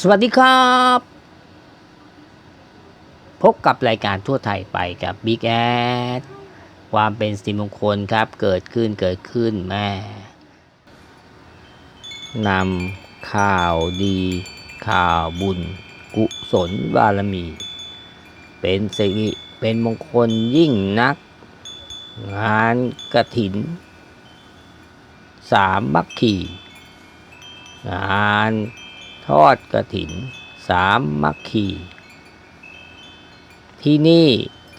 สวัสดีครับ พบกับรายการทั่วไทยไปกับ Big แอดความเป็นสิริมงคลครับ เกิดขึ้นเกิดขึ้นแม่นำข่าวดี ข่าวบุญ กุศลบารมี เป็นสิริเป็นมงคลยิ่งนัก งานกระถิน สามมัคคีงาน ทอดกระถิน สามมัคคี ที่นี่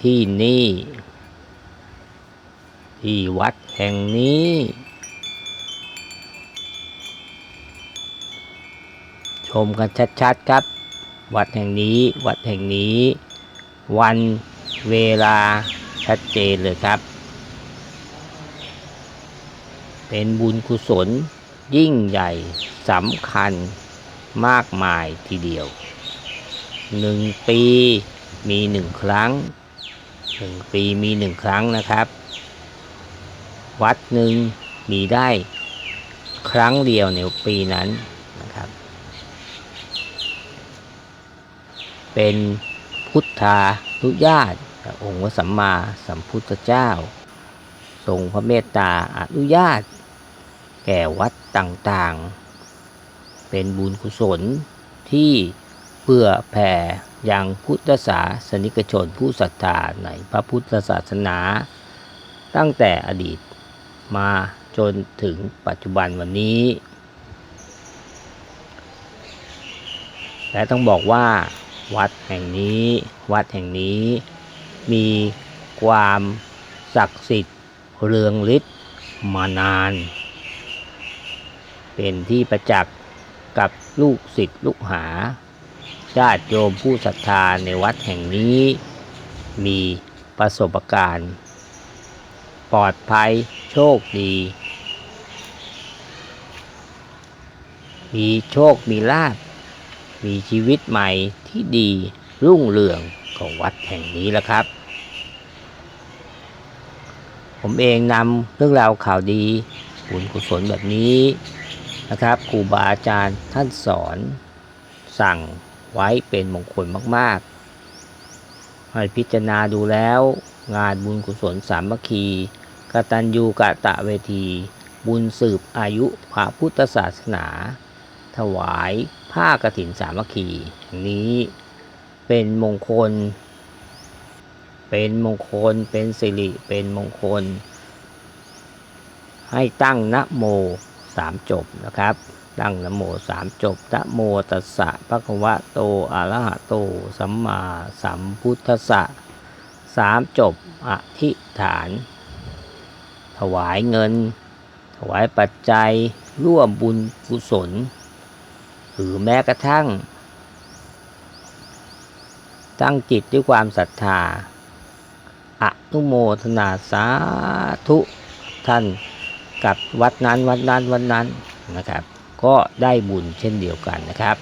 ที่นี่ ที่วัดแห่งนี้ ชมกันชัดๆครับ วัดแห่งนี้วัดแห่งนี้ วันเวลาชัดเจนเลยครับ เป็นบุญกุศลยิ่งใหญ่สำคัญ มากมายทีเดียวหนึ่งปีมีหนึ่งครั้งหนึ่งปีมีหนึ่งครั้งนะครับ วัดหนึ่งมีได้ครั้งเดียวในปีนั้นนะครับ เป็นพุทธานุญาตองค์พระสัมมาสัมพุทธเจ้า ทรงพระเมตตาอนุญาต แก่วัดต่างๆ เป็นบุญกุศลที่เพื่อแผ่ยังพุทธศาสนิกชนผู้ศรัทธาในพระพุทธศาสนา ตั้งแต่อดีตมาจนถึงปัจจุบันวันนี้ และต้องบอกว่า วัดแห่งนี้ วัดแห่งนี้ มีความศักดิ์สิทธิ์เรืองฤทธิ์มานาน เป็นที่ประจักษ์ กับลูกศิษย์ลูกหา ญาติโยมผู้ศรัทธาในวัดแห่งนี้ มีประสบการณ์ ปลอดภัยโชคดี มีโชคมีลาภมีชีวิตใหม่ที่ดีรุ่งเรืองของวัดแห่งนี้แล้วครับ ผมเองนำเรื่องราวข่าวดีบุญกุศลแบบนี้ นะครับครูบาอาจารย์ท่านสอน สั่งไว้เป็นมงคลมากๆให้พิจารณาดูแล้ว งานบุญกุศลสามัคคีกตัญญูกะตะเวที บุญสืบอายุพระพุทธศาสนา ถวายผ้ากฐินสามัคคี นี้เป็นมงคล เป็นมงคลเป็นสิริเป็นมงคล ให้ตั้งนะโม สามจบนะครับ ตั้งนโมสามจบนะโมตัสสะภะคะวะโตอะระหะโต สัมมาสัมพุทธัสสะสามจบอธิฐาน ถวายเงิน ถวายปัจจัยร่วมบุญกุศล หรือแม้กระทั่ง ตั้งจิตด้วยความศรัทธาอนุโมทนาสาธุท่าน กับวัดนั้นวัดนั้นวัดนั้นนะครับ ก็ได้บุญเช่นเดียวกันนะครับ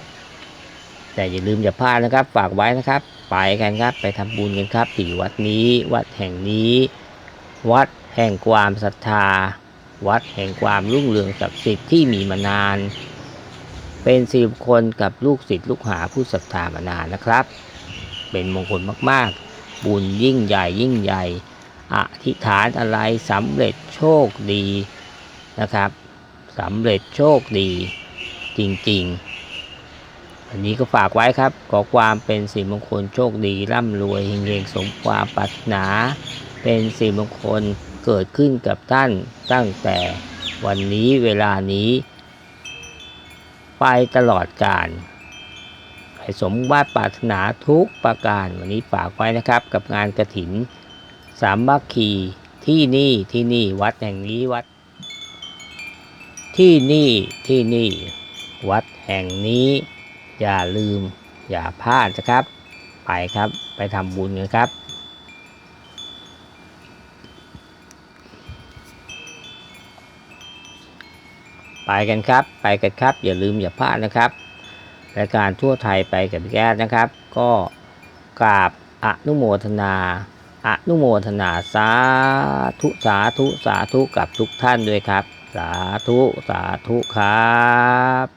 แต่อย่าลืมอย่าพลาดนะครับ ฝากไว้นะครับ ไปกันครับไปทำบุญกันครับที่วัดนี้วัดแห่งนี้ วัดแห่งความศรัทธา วัดแห่งความรุ่งเรืองศักดิ์สิทธิ์ที่มีมานาน เป็นสิริมงคลกับลูกศิษย์ลูกหาผู้ศรัทธามานานนะครับ เป็นมงคลมากๆ บุญยิ่งใหญ่ยิ่งใหญ่อธิษฐานอะไรสำเร็จโชคดี นะครับสำเร็จโชคดีจริงๆ อันนี้ก็ฝากไว้ครับ ขอความเป็นสิริมงคลโชคดีร่ำรวยเฮงๆสมความปรารถนา เป็นสิริมงคลเกิดขึ้นกับท่านตั้งแต่วันนี้เวลานี้ ไปตลอดกาลให้สมว่าตรปรารถนาทุกประการ วันนี้ฝากไว้นะครับกับงานกระถิน สามัคคีที่นี่ที่นี่วัดแห่งนี้วัด ที่นี่ที่นี่ วัดแห่งนี้ อย่าลืม อย่าพลาดนะครับ ไปครับไปทำบุญกันครับไปกันครับ ไปกันครับ อย่าลืมอย่าพลาดนะครับรายการทั่วไทยไปกับพี่แก๊สนะครับ ก็กราบอนุโมทนาอนุโมทนาสาธุสาธุสาธุกับทุกท่านด้วยครับ สาธุ สาธุครับ